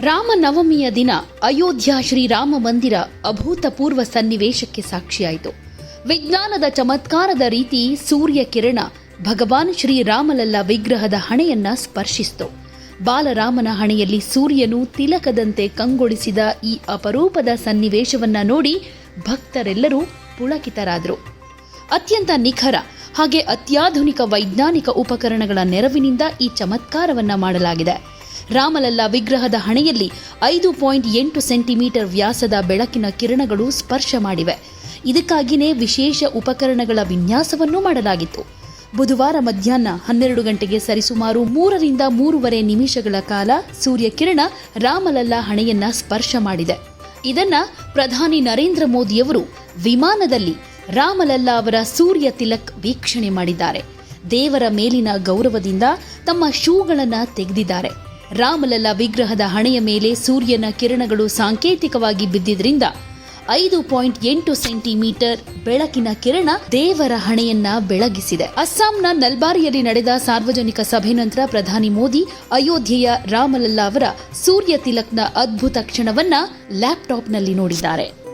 ರಾಮನವಮಿಯ ದಿನ ಅಯೋಧ್ಯ ಶ್ರೀರಾಮ ಮಂದಿರ ಅಭೂತಪೂರ್ವ ಸನ್ನಿವೇಶಕ್ಕೆ ಸಾಕ್ಷಿಯಾಯಿತು. ವಿಜ್ಞಾನದ ಚಮತ್ಕಾರದ ರೀತಿ ಸೂರ್ಯ ಕಿರಣ ಭಗವಾನ್ ಶ್ರೀರಾಮಲಲ್ಲ ವಿಗ್ರಹದ ಹಣೆಯನ್ನ ಸ್ಪರ್ಶಿಸಿತು. ಬಾಲರಾಮನ ಹಣೆಯಲ್ಲಿ ಸೂರ್ಯನು ತಿಲಕದಂತೆ ಕಂಗೊಳಿಸಿದ ಈ ಅಪರೂಪದ ಸನ್ನಿವೇಶವನ್ನ ನೋಡಿ ಭಕ್ತರೆಲ್ಲರೂ ಪುಳಕಿತರಾದರು. ಅತ್ಯಂತ ನಿಖರ ಹಾಗೆ ಅತ್ಯಾಧುನಿಕ ವೈಜ್ಞಾನಿಕ ಉಪಕರಣಗಳ ನೆರವಿನಿಂದ ಈ ಚಮತ್ಕಾರವನ್ನ ಮಾಡಲಾಗಿದೆ. ರಾಮಲಲ್ಲ ವಿಗ್ರಹದ ಹಣೆಯಲ್ಲಿ ಐದು ಪಾಯಿಂಟ್ ಎಂಟು ಸೆಂಟಿಮೀಟರ್ ವ್ಯಾಸದ ಬೆಳಕಿನ ಕಿರಣಗಳು ಸ್ಪರ್ಶ ಮಾಡಿವೆ. ಇದಕ್ಕಾಗಿಯೇ ವಿಶೇಷ ಉಪಕರಣಗಳ ವಿನ್ಯಾಸವನ್ನು ಮಾಡಲಾಗಿತ್ತು. ಬುಧವಾರ ಮಧ್ಯಾಹ್ನ ಹನ್ನೆರಡು ಗಂಟೆಗೆ ಸರಿಸುಮಾರು ಮೂರರಿಂದ ಮೂರುವರೆ ನಿಮಿಷಗಳ ಕಾಲ ಸೂರ್ಯಕಿರಣ ರಾಮಲಲ್ಲ ಹಣೆಯನ್ನ ಸ್ಪರ್ಶ ಮಾಡಿದೆ. ಇದನ್ನ ಪ್ರಧಾನಿ ನರೇಂದ್ರ ಮೋದಿಯವರು ವಿಮಾನದಲ್ಲಿ ರಾಮಲಲ್ಲಾ ಅವರ ಸೂರ್ಯ ತಿಲಕ್ ವೀಕ್ಷಣೆ ಮಾಡಿದ್ದಾರೆ. ದೇವರ ಮೇಲಿನ ಗೌರವದಿಂದ ತಮ್ಮ ಶೂಗಳನ್ನು ತೆಗೆದಿದ್ದಾರೆ. ರಾಮಲಲ್ಲ ವಿಗ್ರಹದ ಹಣೆಯ ಮೇಲೆ ಸೂರ್ಯನ ಕಿರಣಗಳು ಸಾಂಕೇತಿಕವಾಗಿ ಬಿದ್ದಿದ್ರಿಂದ ಐದು ಪಾಯಿಂಟ್ ಎಂಟು ಸೆಂಟಿಮೀಟರ್ ಬೆಳಕಿನ ಕಿರಣ ದೇವರ ಹಣೆಯನ್ನ ಬೆಳಗಿಸಿದೆ. ಅಸ್ಸಾಂನ ನಲ್ಬಾರಿಯಲ್ಲಿ ನಡೆದ ಸಾರ್ವಜನಿಕ ಸಭೆ ನಂತರ ಪ್ರಧಾನಿ ಮೋದಿ ಅಯೋಧ್ಯೆಯ ರಾಮಲಲ್ಲಾ ಅವರ ಸೂರ್ಯ ತಿಲಕ್ನ ಅದ್ಭುತ ಕ್ಷಣವನ್ನ ಲ್ಯಾಪ್ಟಾಪ್ನಲ್ಲಿ ನೋಡಿದ್ದಾರೆ.